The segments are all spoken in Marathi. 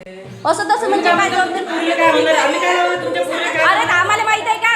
असं तसं म्हणजे काय तुमच्या अरे आम्हाला माहीत आहे का?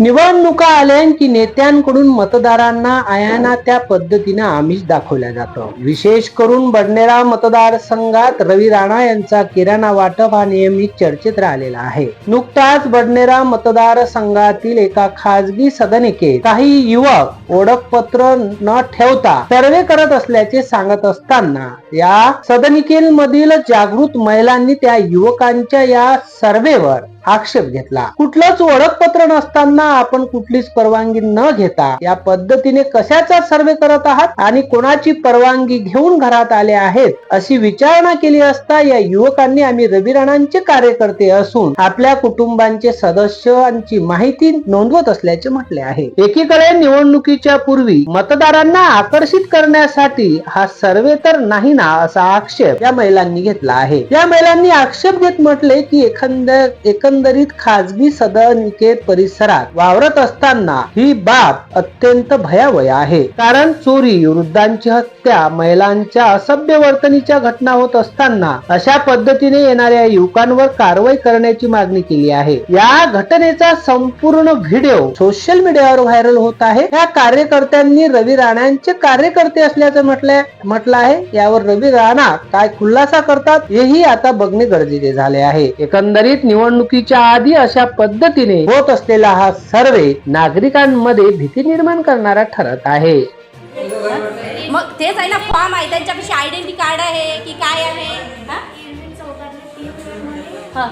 निवडणुका आल्या की नेत्यांकडून मतदारांना आयाना त्या पद्धतीनं आमिष दाखवल्या जातं. विशेष करून बडनेरा मतदारसंघात रवी राणा यांचा किराणा वाटप हा नियमित चर्चेत राहिलेला आहे. नुकताच बडनेरा मतदारसंघातील एका खासगी सदनिकेत काही युवक ओळखपत्र न ठेवता सर्वे करत असल्याचे सांगत असताना या सदनिकेमधील जागृत महिलांनी त्या युवकांच्या या सर्वेवर आक्षेप घेतला. कुठलंच ओळखपत्र नसताना आपण कुठलीच परवानगी न घेता या पद्धतीने कशाचा सर्वे करत आहात आणि कोणाची परवानगी घेऊन घरात आले आहेत अशी विचारणा केली असता या युवकांनी आम्ही रविराणांचे कार्यकर्ते असून आपल्या कुटुंबांचे सदस्यांची माहिती नोंदवत असल्याचे म्हटले आहे. एकीकडे निवडणुकीच्या पूर्वी मतदारांना आकर्षित करण्यासाठी हा सर्वे तर नाही ना असा आक्षेप या महिलांनी घेतला आहे. या महिलांनी आक्षेप घेत म्हटले की एखाद्या एकंदरीत खाजगी सदनिकेत परिसरात वावरत असताना ही बाब अत्यंत भयावह आहे. कारण चोरी वृद्धांची हत्या महिलांच्या असभ्य वर्तनीच्या घटना होत असताना अशा पद्धतीने येणाऱ्या युवकांवर कारवाई करण्याची मागणी केली आहे. या घटनेचा संपूर्ण व्हिडिओ सोशल मीडियावर व्हायरल होत आहे. या कार्यकर्त्यांनी रवी राणांचे कार्यकर्ते असल्याचं म्हटलंय म्हटलं आहे. यावर रवी राणा काय खुलासा करतात हेही आता बघणे गरजेचे झाले आहे. एकंदरीत निवडणुकी निवडणुकीच्या आधी अशा पद्धतीने होत असलेला हा सर्वे नागरिकांमध्ये भीती निर्माण करणारा ठरत आहे. मग तेच आहे ना फॉर्म आहे त्यांच्यापाशी आयडेंटिटी कार्ड आहे की काय आहे? हा? हा.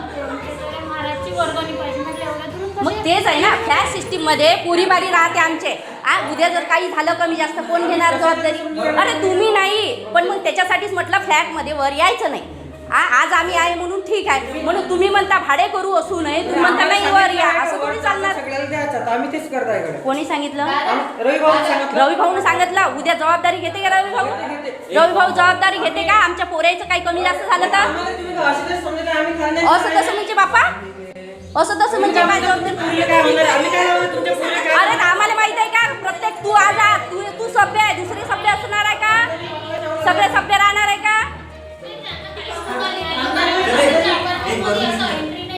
मग तेच आहे ना फ्लॅट सिस्टीममध्ये पुरी बारी राहते आमचे. आ उद्या जर काही झालं कमी जास्त कोण घेणार जबाबदारी? अरे तुम्ही नाही पण मग त्याच्यासाठीच म्हटलं फ्लॅटमध्ये वर यायचं नाही. आ आज आम्ही आहे म्हणून ठीक आहे. म्हणून तुम्ही म्हणता भाडे करू असू नये. तुम्ही म्हणता नाही वर या. असं थोडी चालणार सगळ्याला द्यायचं आता. आम्ही तेच करताय इकडे. कोणी सांगितलं? रवी भाऊ सांगितलं. रवी भाऊन सांगितलं. उद्या जबाबदारी घेते का रवी भाऊ? रवी भाऊ जबाबदारी घेते का? आमच्या पोरायचं काही कमी जास्त झालं तर? आम्हाला तुम्ही असं तेच समजत आम्ही खाल्ले असं तसं म्हणजे बापा असं तसं म्हणजे काय पूर्वी जबाबदारी काय होणार आम्ही काय लावलं तुमच्या पूर्वी काय अरे आम्हाला माहीत आहे का?